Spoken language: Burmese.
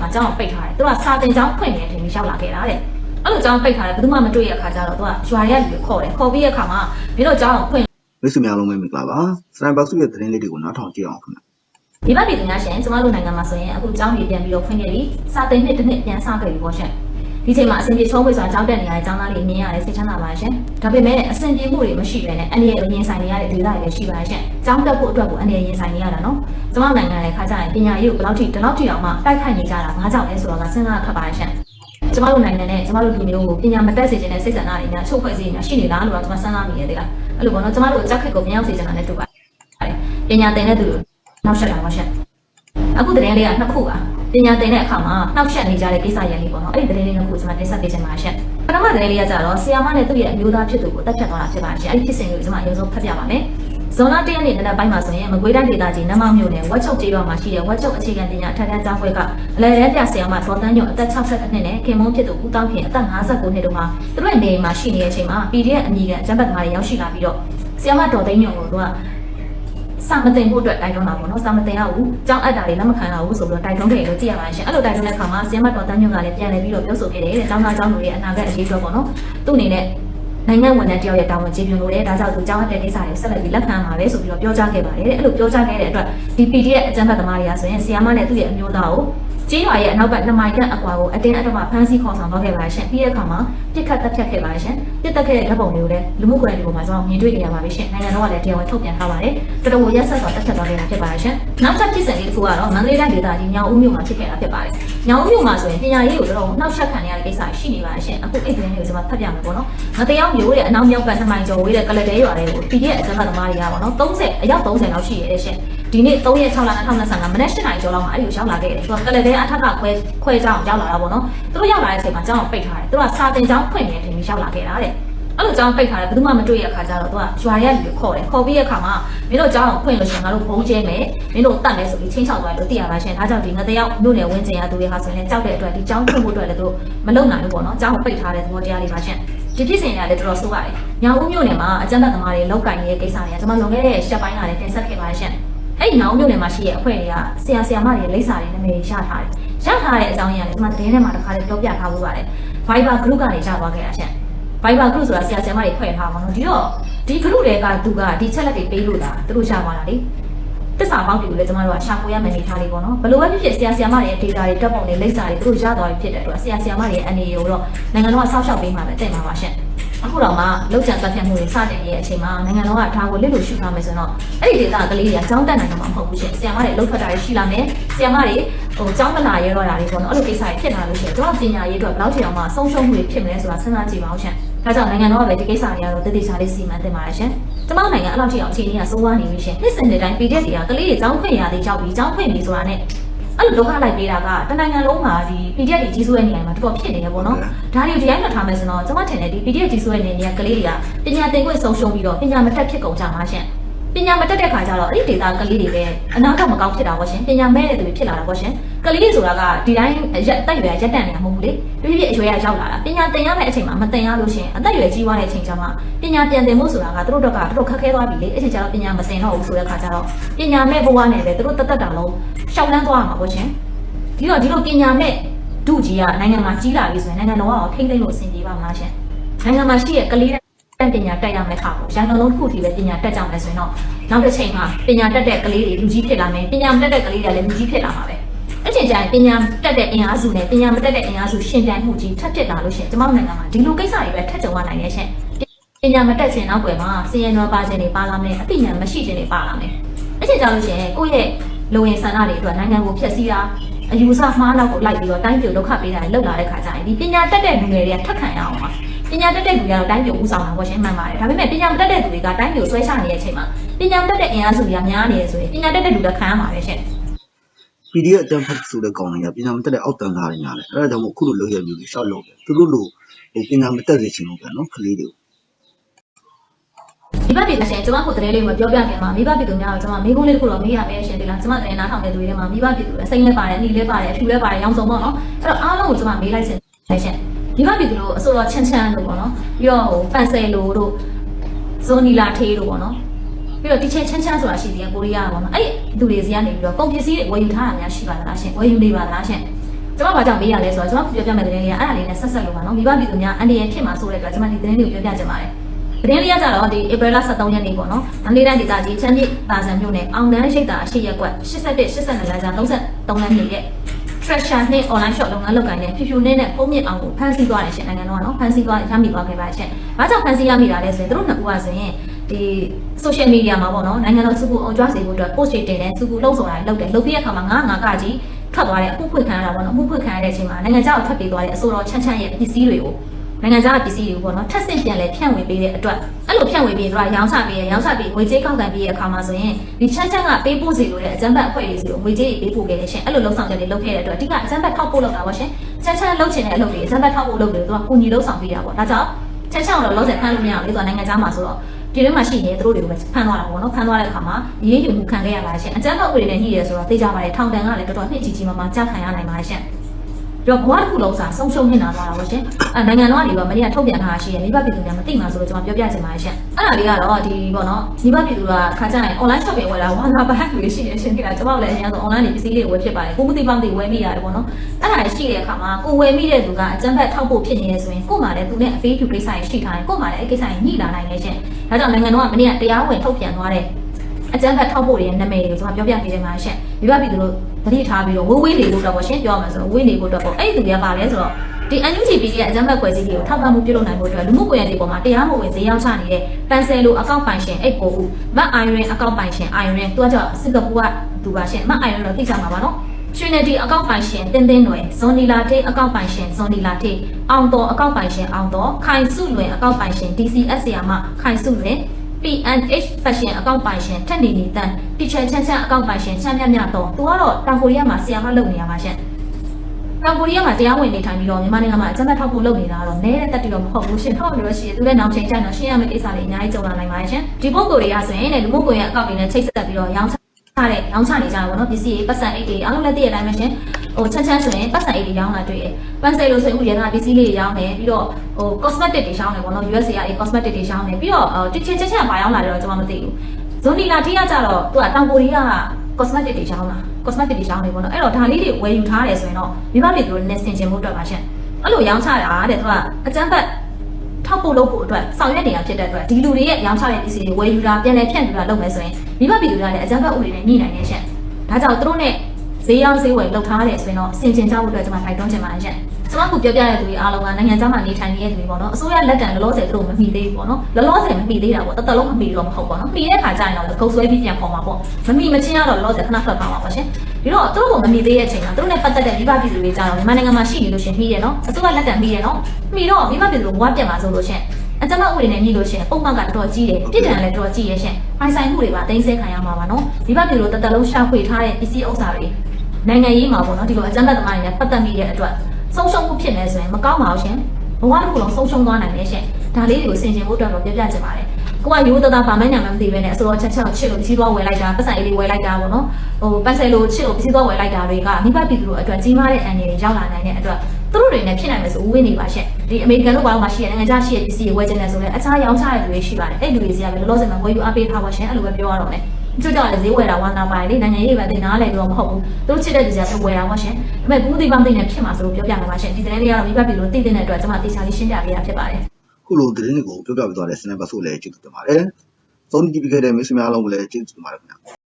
ချိန်မှာကျောင်းကိုပိတ်ထားတယ်သူကစာတင်ကျောင်းဖွင့်နေတဲ့အချိန်မှာရောက်လာခဲ့တာတဲ့အဲ့လိုကျောင်းပိတ်ထားတယ်ဘယ်သူမှမတွေ့ရအခါကျတော့သူကရွာတွေကလူကိုခေါ်တယ်ခေါ်ပြီးရအခါမှာမင်းတို့ကျောင်းကိုဖွင့်မိတ်ဆွေများလုံးပဲမင်္ဂလာပါစတန်ဘောက်စုရဲ့သတင်းလေးတွေကိုနားထောင်ကြည့်အောင်ခင်ဗျာဒီဘက်ပြည်သူများရှင်ကျမတို့နိုင်ငံမှာဆိုရင်အခုကျောင်းတွေပြန်ပြီးတော့ဖွင့်ခဲ့ပြီစာတင်နှစ်တစ်နှစ်ပြန်စခဲ့ပြီပေါ့ရှင် ဒီချိန်မှာအဆင်ပြေချုံးပွေစွာကျောင်းတက်နေရတဲ့ကျောင်းသားတွေအမြင်ရတယ်စိတ်ချမ်းသာပါရှင်ဒါပေမဲ့အဆင်ပြေမှုတွေမရှိဘဲနဲ့အနေနဲ့ရင်ဆိုင်နေရတဲ့ဒေသတွေလည်းရှိပါရှင်ကျောင်းတက်ဖို့အတွက်ကိုအနေနဲ့ရင်ဆိုင်နေရတာနော်ကျမတို့နိုင်ငံလည်းခါကြရင်ပညာရေးကိုဘယ်လောက်ထိဒီလောက်ထိအောင်မှတိုက်ခိုက်နေကြတာဘာကြောင့်လဲဆိုတော့ကစဉ်းစားခက်ပါရှင်ကျမတို့နိုင်ငံနဲ့ကျမတို့လူမျိုးကိုပညာမတက်စေခြင်းနဲ့စိတ်ဆန္ဒတွေများချုပ်ဖွဲ့စေနေတာရှိနေလားလို့တော့ကျမစဉ်းစားမိရတယ်လားအဲ့လိုပေါ့နော်ကျမတို့အကြက်ခက်ကိုမရောက်စေချင်တာနဲ့တူပါတယ်ပညာသင်တဲ့သူတို့နောက်ဆက်တာပါရှင်အခုသတင်းလေးကနှစ်ခုပါ ပညာသင်တဲ့အခါမှာနှောက်ယှက်နေကြတဲ့ကိစ္စရပ်လေးပေါ့နော်အဲ့ဒီသတင်းလေးနှစ်ခုကျွန်မတင်ဆက်ပေးချင်ပါရှင့်ပထမသတင်းလေးကကြတော့ဆီယာမနဲ့သူ့ရဲ့အမျိုးသားဖြစ်သူကိုတက်ဖြတ်သွားတာဖြစ်ပါရှင့်အဲ့ဒီဖြစ်စဉ်ကိုကျွန်မအရင်ဆုံးဖတ်ပြပါမယ်ဇွန်လ၁ရက်နေ့နံနက်ပိုင်းမှာဆိုရင်မကွေးတိုင်းဒေသကြီးနမောင်မြို့နယ်ဝက်ချုပ်ကျေးရွာမှာရှိတဲ့ဝက်ချုပ်အခြေခံပညာထက်တန်းကျောင်းခွဲကအလဲရဲပြဆရာမဒေါ်တန်းညွန့်အသက်62နှစ်နဲ့ခင်မုန်းဖြစ်သူဦးတောင်းခင်အသက်59နှစ်တို့မှာသူတို့ရဲ့နေအိမ်မှာရှိနေတဲ့အချိန်မှာ PDF အမည်ကအကြမ်းဖက်သမားတွေရောက်ရှိလာပြီးတော့ဆရာမဒေါ်သိန်းညွန့်ကိုသူက စာမတင်ဖို့အတွက်တိုက်တွန်းတာပေါ့နော်စာမတင်ရဘူးကြောင်းအပ်တာတွေလက်မခံရဘူးဆိုပြီးတော့တိုက်တွန်းတယ်လို့သိရပါတယ်ရှင်အဲ့လိုတိုက်တွန်းတဲ့အခါမှာဆီယမတော်တန်းညွန့်ကလည်းပြန်လည်ပြီးတော့ပြောဆိုခဲ့တယ်တဲ့ကျောင်းသားကျောင်းသူတွေရဲ့အနာဂတ်အရေးအတွက်ပေါ့နော်သူ့အနေနဲ့နိုင်ငံဝန်ထမ်းတယောက်ရဲ့တာဝန်ကျေပြွန်လို့တဲ့ဒါကြောင့်သူကျောင်းအပ်တဲ့ကိစ္စတွေဆက်လက်ပြီးလက်ခံမှာပဲဆိုပြီးတော့ပြောကြားခဲ့ပါတယ်တဲ့အဲ့လိုပြောကြားခဲ့တဲ့အတွက်ဒီ PD ရဲ့အကြမ်းဖက်သမားတွေကဆိုရင်ဆီယမနဲ့သူ့ရဲ့အမျိုးသားကို ကျေးရွာရဲ့အနောက်ဘက်နှစ်မိုင်ခန့်အကွာကိုအတင်းအဓမ္မဖမ်းဆီးခေါ်ဆောင်တော့ခဲ့ပါရှင်ပြီးတဲ့အခါမှာပြစ်ခတ်တပ်ဖြတ်ခဲ့ပါရှင်ပြစ်တက်ခဲ့တဲ့ဓာတ်ပုံတွေကိုလည်းလူမှုကွန်ရက်တွေပေါ်မှာကျွန်တော်မြင်တွေ့နေရပါပြီရှင်နိုင်ငံတော်ကလည်းတရားဝင်ထုတ်ပြန်ထားပါတယ်တော်တော်ကိုရက်ဆက်စွာတက်ဖြတ်သွားခဲ့တာဖြစ်ပါရှင်နောက်ထပ်ဖြစ်စဉ်လေးတစ်ခုကတော့မန္တလေးတိုင်းဒေသကြီးညောင်ဦးမြို့မှာဖြစ်ခဲ့တာဖြစ်ပါတယ်ညောင်ဦးမြို့မှာဆိုရင်ပညာရေးကိုတော်တော်နှောက်ယှက်ခံရတဲ့ကိစ္စရှိနေပါရှင်အခုအဲ့ဒီနေ့ကိုကျွန်မဖတ်ပြမယ်ပေါ့နော်မတရားမျိုးတဲ့အနောက်မြောက်ကနှစ်မိုင်ကျော်ဝေးတဲ့ကလတဲရွာတွေကို PDF အကြမ်းဖက်သမားတွေကပေါ့နော်30အယောက်30လောက်ရှိရတဲ့ရှင် ဒီနေ့3ရက်6လ2025မနက်7:00နာရီကျော်လောက်မှာအဲ့ဒီကိုရောက်လာခဲ့တယ်သူကကလတဲအထက်ကခွဲခွဲကြောင်းရောက်လာတာပေါ့နော်သူတို့ရောက်လာတဲ့အချိန်မှာကျောင်းကိုပိတ်ထားတယ်သူကစာတင်ကျောင်းဖွင့်နေတဲ့အချိန်မှာရောက်လာခဲ့တာတဲ့အဲ့လိုကျောင်းပိတ်ထားတယ်ဘယ်သူမှမတွေ့ရအခါကျတော့သူကရွာရဲလူကိုခေါ်တယ်ခေါ်ပြီးရအခါမှာမင်းတို့ကျောင်းကိုဖွင့်လို့ရှိရင်ငါတို့ဘုံကျဲမယ်မင်းတို့တတ်မယ်ဆိုပြီးချင်းချောက်သွားတယ်လို့သိရပါရှင်ဒါကြောင့်ဒီငတယောက်မြို့နယ်ဝင်းကျင်ရသူတွေဟာဆိုရင်ကြောက်တဲ့အတွက်ဒီကျောင်းဖွင့်ဖို့အတွက်လည်းသူတို့မလုံနိုင်ဘူးပေါ့နော်ကျောင်းကိုပိတ်ထားတဲ့သဘောတရားလေးပါရှင်ဒီဖြစ်စဉ်တွေကလည်းတော်တော်ဆိုးပါတယ်။ညောင်ဦးမြို့နယ်မှာအကြမ်းဖက်သမားတွေလောက်ကင်နေတဲ့ကိစ္စတွေကကျွန်မလွန်ခဲ့တဲ့ရှက်ပိုင်းကလည်းတင်ဆက်ခဲ့ပါတယ်ရှင်။ အဲ့ဒီညောင်ဦးမြို့နယ်မှာရှိတဲ့အဖွဲ့တွေကဆရာဆရာမတွေလိပ်စာတွေနာမည်ရထားတယ်။ရထားတဲ့အကြောင်းရင်းကလည်းကျွန်မသတင်းထဲမှာတစ်ခါလေးပြောပြထားဖို့ပါတယ်။ Viber group ကနေရသွားခဲ့တာရှင်။ Viber group ဆိုတာဆရာဆရာမတွေဖွဲ့ထားပါတော့။ဒီတော့ဒီ group တွေကသူကဒီချက်လက်တွေပေးလို့လားသူတို့ရသွားတာလေ။တစ္ဆာပေါင်းတွေကိုလည်းကျွန်တော်တို့ကရှာဖွေရမယ်နေထားလေးပေါ့နော်ဘယ်လိုပဲဖြစ်ဖြစ်ဆရာဆရာမတွေရဲ့ data တွေတက်ပုံတွေလိပ်စာတွေသူတို့ရသွားပြီဖြစ်တဲ့အတွက်ဆရာဆရာမတွေရဲ့အနေကိုတော့နိုင်ငံတော်ကစောင့်ရှောက်ပေးမှာပဲတင်ပါပါရှင် အခုတော့မှလောက်ချန်တက်ဖြတ်မှုတွေစတင်နေတဲ့အချိန်မှာနိုင်ငံတော်ကဒါကိုလစ်လို့ရှုထားမယ်ဆိုတော့အဲ့ဒီ data ကလေးတွေကကျောင်းတက်နိုင်မှာမဟုတ်ဘူးရှင်ဆရာမတွေလှုပ်ထွက်တာတွေရှိလာမယ်ဆရာမတွေဟိုကျောင်းမလာရဲတော့တာတွေပေါ့နော်အဲ့လိုကိစ္စတွေဖြစ်လာလို့ရှိရင်ကျွန်တော်ပညာရေးအတွက်ဘယ်လောက်ထိအောင်မှဆုံးရှုံးမှုတွေဖြစ်မလဲဆိုတာစဉ်းစားကြည့်ပါဦးရှင်ဒါကြောင့်နိုင်ငံတော်ကလည်းဒီကိစ္စတွေကတော့တည်တည်ချာလေးစီမံတင်ပါတယ်ရှင်။ကျမတို့နိုင်ငံအဲ့လောက်ထိအောင်အခြေအနေကစိုးဝါးနေပြီရှင်။နှစ်စဉ်တဲ့တိုင်း PDF တွေကကလေးတွေကျောင်းဖွင့်ရသေးကြောက်ပြီးကျောင်းဖွင့်ပြီဆိုတာနဲ့ အဲ့လိုဒုက္ခလိုက်ပေးတာကတနိုင်ငံလုံးမှာဒီ PDF တွေကြီးစိုးတဲ့နေရာမှာတော်တော်ဖြစ်နေတယ်ပေါ့နော်။ဒါတွေဒီတိုင်းမှထားမယ်ဆိုတော့ကျမထင်တယ်ဒီ PDF ကြီးစိုးတဲ့နေရာကလေးတွေကပညာသင်ခွင့်ဆုံးရှုံးပြီးတော့ပညာမတတ်ဖြစ်ကုန်ကြမှာရှင်။ပညာမတက်တဲ့ခါကျတော့အဲ့ဒီဒေတာကလေးတွေပဲအနာတော့မကောင်းဖြစ်တာပေါ့ရှင်ပညာမဲ့တဲ့သူတွေဖြစ်လာတာပေါ့ရှင် ကလေးတွေဆိုတာကဒီတိုင်းရက်တက်ရွယ်ရက်တန်နေတာမဟုတ်ဘူးလေပြည့်ပြည့်အရွယ်ရရောက်လာတာပညာသင်ရမယ့်အချိန်မှာမသင်ရလို့ရှင်အသက်ရွယ်ကြီးသွားတဲ့အချိန်ကျမှပညာပြန်သင်ဖို့ဆိုတာကသူတို့တော့ကသူတို့ခက်ခဲသွားပြီလေအဲ့ချိန်ကျတော့ပညာမသင်တော့ဘူးဆိုတဲ့ခါကျတော့ပညာမဲ့ဘဝနဲ့ပဲသူတို့တသက်တာလုံးရှောက်လန်းသွားမှာပေါ့ရှင်ဒီတော့ဒီလိုပညာမဲ့ဒုကြီးကနိုင်ငံမှာကြီးလာပြီဆိုရင်နိုင်ငံတော်ကထိမ့်သိမ့်လို့အဆင်ပြေပါမလားရှင်နိုင်ငံမှာရှိတဲ့ကလေးတန်ပညာတက်ရမယ်ခါပေါ့ရန်ကုန်လုံးတစ်ခုထိပဲပညာတက်ကြမယ်ဆိုရင်တော့နောက်တစ်ချိန်မှာပညာတက်တဲ့ကလေးတွေလူကြီးဖြစ်လာမယ်ပညာမတက်တဲ့ကလေးတွေလည်းလူကြီးဖြစ်လာမှာပဲ အဲ့ချိန်ကျရင်ပညာတက်တဲ့အင်အားစုနဲ့ပညာမတက်တဲ့အင်အားစုရှင်ပြိုင်မှုကြီးထပ်ဖြစ်လာလို့ရှိရင်ကျမတို့နိုင်ငံမှာဒီလိုကိစ္စတွေပဲထပ်ကြုံရနိုင်ရဲ့ရှင်ပညာမတက်ခြင်းနောက်ွယ်မှာစီရင်တော်ပါခြင်းတွေပါလာမယ်အသိဉာဏ်မရှိခြင်းတွေပါလာမယ်အဲ့ချိန်ကျလို့ရှိရင်ကိုယ့်ရဲ့လူဝင်ဆန္ဒတွေအတွက်နိုင်ငံကိုဖျက်ဆီးတာအယူဆမှားနောက်ကိုလိုက်ပြီးတော့တိုင်းပြည်ဒုက္ခပေးတာတွေလောက်လာတဲ့ခါကျရင်ဒီပညာတက်တဲ့လူငယ်တွေကထပ်ခံရအောင်ပါပညာတက်တဲ့လူတွေကတော့တိုင်းပြည်ဦးဆောင်တာပေါ့ရှင်မှန်ပါတယ်ဒါပေမဲ့ပညာမတက်တဲ့လူတွေကတိုင်းပြည်ဆွဲချနေတဲ့အချိန်မှာပညာမတက်တဲ့အင်အားစုတွေကများနေရဆိုရင်ပညာတက်တဲ့လူတွေခံရမှာပဲရှင် PDF အတန်းဖတ်ဆိုတဲ့ကောင်တွေကပညာမတက်တဲ့အောက်တန်းသားတွေညာတယ်အဲ့ဒါကြောင့်မို့ခုလိုလုပ်ရမျိုးတွေရှောက်လုပ်တယ်သူတို့လိုဟိုပညာမတက်စေချင်လို့ပဲနော်ကလေးတွေကိုမိဘပြည်သူရှင်ကျွန်မခုတရေလေးမပြောပြခင်မှာမိဘပြည်သူများကိုကျွန်မမိကုန်းလေးတစ်ခုတော့မေးရမယ်ရှင်ဒီလားကျွန်မတရေနားထောင်တဲ့သူတွေထဲမှာမိဘပြည်သူအစိမ့်လဲပါတယ်အနီလဲပါတယ်အဖြူလဲပါတယ်ရောင်စုံပေါ့နော်အဲ့တော့အားလုံးကိုကျွန်မမေးလိုက်စင်ရှင်မိဘပြည်သူတို့အစိုးရချမ်းချမ်းလို့ပေါ့နော်ပြီးတော့ဟိုပန်ဆယ်လိုတို့ဇိုနီလာထေးတို့ပေါ့နော် ပြီးတော့ဒီချင်းချမ်းချမ်းဆိုတာရှိသေးတယ်ကိုရီးယားပေါ့နော်အဲ့ဒီလူတွေစီကနေပြီးတော့ကုန်ပစ္စည်းတွေဝယ်ယူထားတာများရှိပါသလားရှင်ဝယ်ယူနေပါသလားရှင်ကျွန်မဘာကြောင့်မေးရလဲဆိုတော့ကျွန်မပြောပြမယ့်သတင်းလေးကအဲ့ဒါလေးနဲ့ဆက်ဆက်လို့ပါနော်မိဘပြည်သူများအန်ဒီရဖြစ်မှာဆိုတဲ့အတွက်ကျွန်မဒီသတင်းလေးကိုပြောပြချင်ပါတယ်သတင်းလေးကကြတော့ဒီဧပြီလ23ရက်နေ့ပေါ့နော်။နေ့တိုင်းဒေသကြီးချမ်းပြည်ပါဇံမြို့နယ်အောင်တန်းရှိတာအရှိရက်ကွက်81 82လမ်းကြား33လမ်းမြေရဲ့ treasure နဲ့ online shop လုပ်ငန်းလုပ်ကိုင်တဲ့ဖြူဖြူနဲ့နဲ့ပုံမြင့်အောင်ကိုဖန်ဆီးသွားတယ်ရှင်နိုင်ငံတော်ကနော်ဖန်ဆီးသွားရမိသွားခဲ့ပါရှင်။ဘာကြောင့်ဖန်ဆီးရမိတာလဲဆိုရင်တို့နှစ်ခုကဆိုရင် ဒီ social media မှာပေါ့နော်နိုင်ငံတော်စုခုအောင်ကြွစေဖို့အတွက် post တွေတင်တယ်စုခုလှုပ်ဆောင်တာလုပ်တယ်လုပ်ပြီးတဲ့အခါမှာငါငါကကြီးထွက်သွားတဲ့အမှုဖွင့်ခံရတာပေါ့နော်အမှုဖွင့်ခံရတဲ့အချိန်မှာနိုင်ငံခြားကိုထွက်ပြေးသွားတဲ့အစိုးရချမ်းချမ်းရဲ့ပစ္စည်းတွေကိုနိုင်ငံခြားပစ္စည်းတွေကိုပေါ့နော်ထပ်ဆင့်ပြန်လဲဖြန့်ဝေပေးတဲ့အတွက်အဲ့လိုဖြန့်ဝေပေးတော့ရောင်းချပေးရရောင်းချပေးငွေကြေးကောက်ခံပေးတဲ့အခါမှာဆိုရင်ဒီချမ်းချမ်းကပေးပို့စီလို့တဲ့အကြမ်းဖက်အဖွဲ့တွေစီကိုငွေကြေးပေးပို့ခဲ့တယ်ရှင်အဲ့လိုလုံဆောင်ချက်တွေလုပ်ခဲ့တဲ့အတွက်အဓိကအကြမ်းဖက်ထောက်ပို့လုပ်တာပေါ့ရှင်ချမ်းချမ်းလုပ်ချင်တဲ့အလုပ်တွေအကြမ်းဖက်ထောက်ပို့လုပ်တယ်သူကကိုကြီးလုံဆောင်ပေးတာပေါ့ဒါကြောင့် ချမ်းချမ်းတော့လုံးစက်ဖမ်းလို့မရဘူးလေသူကနိုင်ငံခြားမှာဆိုတော့ဒီထဲမှာရှိနေသူတို့တွေကိုပဲဖမ်းသွားတာပေါ့နော်ဖမ်းသွားတဲ့အခါမှာရေးယူမှုခံခဲ့ရပါရှင်အကြမ်းဖက်ဥပဒေနဲ့ညှိရဲဆိုတော့သိကြပါတယ်ထောင်တန်ကလည်းတော်တော်နှစ်ကြီးကြီးမားမားကြာခံရနိုင်ပါရှင် ပြီးတော့ဘဝတစ်ခုလုံးစာဆုံးရှုံးနေတာသွားတာပေါ့ရှင်အဲနိုင်ငံတော်ကနေတော့မနေ့ကထုတ်ပြန်ထားတာရှိရမိဘပြည်သူများမသိမှဆိုတော့ကျွန်တော်ပြောပြချင်ပါတယ်ရှင်အဲ့ဒါလေးကတော့ဒီပေါ့နော်မိဘပြည်သူကခါကြရင် online shopping ဝယ်တာဝါနာပါတွေရှိနေရှင်ခင်ဗျာကျွန်တော်လည်းအများဆုံး online တွေပစ္စည်းတွေဝယ်ဖြစ်ပါတယ်ကိုမသိပေါင်းတွေဝယ်မိရတယ်ပေါ့နော်အဲ့ဒါရှိတဲ့အခါမှာကိုဝယ်မိတဲ့သူကအကြမ်းဖက်ထောက်ဖို့ဖြစ်နေရဆိုရင်ကို့မှာလည်းသူနဲ့အပေးဖြူကိစ္စတွေရှိထားရင်ကို့မှာလည်းအဲ့ကိစ္စတွေညှိလာနိုင်နေရှင်ဒါကြောင့်နိုင်ငံတော်ကမနေ့ကတရားဝင်ထုတ်ပြန်သွားတဲ့ အကြမ်းဖက်ထောက်ဖို့တွေရဲ့နာမည်တွေကိုကျွန်တော်ပြောပြပေးတယ်မှာရှင်မိဘပြည်သူတို့သတိထားပြီးတော့ဝေးဝေးနေဖို့တော့ပေါ့ရှင်ပြောရမှာဆိုတော့ဝေးနေဖို့တော့ပေါ့အဲ့ဒီသူတွေကပါလဲဆိုတော့ဒီ NUGP ရဲ့အကြမ်းဖက်ကွယ်စည်းတွေကိုထောက်ပံ့မှုပြုလုပ်နိုင်ဖို့အတွက်လူမှုကွန်ရက်တွေပေါ်မှာတရားမဝင်ဈေးရောက်ချနေတဲ့ပန်ဆယ်လိုအကောင့်ပိုင်ရှင်အိတ်ပိုဦးမတ်အိုင်ရင်အကောင့်ပိုင်ရှင်အိုင်ရင်သူကကြောင့်စင်ကာပူကသူပါရှင်မတ်အိုင်ရင်တော့သိကြမှာပါနော်ရွှေနယ်ဒီအကောင့်ပိုင်ရှင်တင်းတင်းຫນွယ်ဇွန်နီလာတေးအကောင့်ပိုင်ရှင်ဇွန်နီလာတေးအောင်တော်အကောင့်ပိုင်ရှင်အောင်တော်ခိုင်စုလွင်အကောင့်ပိုင်ရှင် DCS ရာမခိုင်စုလွင် PNH Fashion အကောင့်ပိုင်ရှင်ထက်နေနေတန် Teacher ချမ်းချမ်းအကောင့်ပိုင်ရှင်ချမ်းမြတ်မြတ်တော့သူကတော့တောင်ကိုရီးယားမှာဆီယာမလုပ်နေရပါရှင်တောင်ကိုရီးယားမှာတရားဝင်နေထိုင်ပြီးတော့မြန်မာနိုင်ငံမှာအကြမ်းဖက်ထောက်ဖို့လုပ်နေတာကတော့နဲတဲ့တက်တီတော့မဟုတ်ဘူးရှင်ထောက်လို့ရှိရင်သူလည်းနောက်ချိန်ကျရင်တော့ရှင်းရမယ့်ကိစ္စတွေအများကြီးကြုံလာနိုင်ပါတယ်ရှင်ဒီပုံကိုယ်တွေကဆိုရင်လည်းလူမှုကွန်ရက်အကောင့်တွေနဲ့ချိတ်ဆက်ပြီးတော့ရောင်းချတဲ့ရောင်းချနေကြတာပေါ့နော်ပစ္စည်းတွေပတ်စံအိတ်တွေအားလုံးလည်းသိရတဲ့အတိုင်းပဲရှင် ဟိုချမ်းချမ်းဆိုရင်ပတ်စံအိတ်တွေရောင်းလာတွေ့ရပန်ဆယ်လို့ဆိုရင်ဥယျာဉ်ကပစ္စည်းလေးတွေရောင်းတယ်ပြီးတော့ဟို cosmetic တွေရောင်းတယ်ပေါ့နော် USA က cosmetic တွေရောင်းတယ်ပြီးတော့တချင်ချက်ချက်မရောင်းလာတယ်တော့ကျွန်မမသိဘူးဇွန်နီလာတီးကကြတော့သူကတောင်ကိုရီးယားက cosmetic တွေရောင်းတာ cosmetic တွေရောင်းနေပေါ့နော်အဲ့တော့ဒါလေးတွေဝယ်ယူထားတယ်ဆိုရင်တော့မိဘတွေတို့နဲ့ဆင်ခြင်မှုအတွက်ပါရှင်အဲ့လိုရောင်းချတာတဲ့သူကအကျန်းဖက်ထောက်ဖို့လုပ်ဖို့အတွက်ဆောင်ရွက်နေတာဖြစ်တဲ့အတွက်ဒီလူတွေရဲ့ရောင်းချတဲ့ပစ္စည်းတွေဝယ်ယူတာပြန်လည်ဖြန့်ပြတာလုပ်မယ်ဆိုရင်မိဘပြည်သူတွေကလည်းအကျန်းဖက်ဥပဒေနဲ့ညှိနိုင်နေရှင်ဒါကြောင့်သူတို့နဲ့ ဈေးရောင်းဈေးဝယ်လုပ်ထားတယ်ဆိုရင်တော့ဆင်ခြင်ကြဖို့အတွက်ကျွန်မထိုက်တွန်းချင်ပါတယ်ရှင်ကျွန်မကပြောပြတဲ့သူတွေအားလုံးကနိုင်ငံခြားမှာနေထိုင်နေတဲ့သူတွေပေါ့နော်အစိုးရလက်တံလောလောဆယ်သူတို့မမီသေးဘူးပေါ့နော်လောလောဆယ်မမီသေးတာပေါ့တသက်လုံးမမီတော့မဟုတ်ပေါ့နော်မီတဲ့ခါကျရင်တော့ဂုတ်ဆွဲပြီးပြန်ခေါ်မှာပေါ့မမီမချင်းရတော့လောလောဆယ်ခဏထွက်သွားမှာပေါ့ရှင်ဒီတော့သူတို့ကမမီသေးတဲ့အချိန်မှာသူတို့နဲ့ပတ်သက်တဲ့မိဘပြည်သူတွေကြတော့မြန်မာနိုင်ငံမှာရှိနေလို့ရှင်မီတယ်နော်အစိုးရလက်တံမီတယ်နော်မီတော့မိဘပြည်သူတွေဘဝပြတ်မှာဆိုလို့ရှင်အကြမ်းဖက်ဥပဒေနဲ့ညှိလို့ရှင်ပုံမှန်ကတော်တော်ကြီးတယ်ပြစ်ဒဏ်လည်းတော်တော်ကြီးရရှင်ပိုင်ဆိုင်မှုတွေပါတင်းဆဲခံရမှာပါနော်မိဘပြည်သူတို့တသက်လုံးရှာဖွေထားတဲ့ပစ္စည်းဥစ္စာတွေ နိုင်ငံရေးမှာပေါ့နော်ဒီလိုအကြမ်းဖက်သမားတွေနဲ့ပတ်သက်မိတဲ့အတွက်ဆုံးရှုံးမှုဖြစ်နေဆိုရင်မကောင်းပါဘူးရှင်ဘဝတစ်ခုလုံးဆုံးရှုံးသွားနိုင်တယ်ရှင်ဒါလေးတွေကိုဆင်ခြင်ဖို့အတွက်တော့ပြောပြချင်ပါတယ်ကိုကရိုးသားသားဗာမညာမှမသိပဲနဲ့အစိုးရချက်ချက်ချစ်လို့ပစ္စည်းသွားဝယ်လိုက်တာပတ်စံအေးလေးဝယ်လိုက်တာပေါ့နော်ဟိုပတ်စဲလို့ချစ်လို့ပစ္စည်းသွားဝယ်လိုက်တာတွေကမိဘပြည်သူတို့အတွက်ကြီးမားတဲ့အန္တရာယ်ရောက်လာနိုင်တဲ့အတွက်သူတို့တွေနဲ့ဖြစ်နိုင်မယ်ဆိုဦးဝင်းနေပါရှင့်ဒီအမေရိကန်တို့ဘာလို့မှရှိရနိုင်ငံခြားရှိရပစ္စည်းတွေဝယ်ချင်တယ်ဆိုလဲအခြားရောင်းချတဲ့လူတွေရှိပါတယ်အဲ့လူတွေစီကပဲလောလောဆယ်မှာဝယ်ယူအားပေးထားပါရှင့်အဲ့လိုပဲပြောရတော့မယ် ကျို့ကြောင့်လည်းဈေးဝယ်တာဝါနာပါတယ်လေနိုင်ငံရေးပဲတင်နားလည်တော့မဟုတ်ဘူးသူတို့ချစ်တဲ့သူတွေကဝယ်တာပါရှင်ဒါပေမဲ့ဘူးသိပန်းသိနေဖြစ်မှာဆိုလို့ပြောပြမှာပါရှင်ဒီသတင်းလေးကတော့မိဘပြည်လို့သိတဲ့အတွက်ကျွန်မတေချာလေးရှင်းပြပေးတာဖြစ်ပါတယ်ခုလိုသတင်းတွေကိုပြောပြပေးသွားတဲ့စနစ်ပတ်ဆိုလည်းကျေးဇူးတင်ပါတယ်သုံးကြည့်ပြီးခဲ့တဲ့မိတ်ဆွေများအားလုံးကိုလည်းကျေးဇူးတင်ပါတယ်ခင်ဗျာ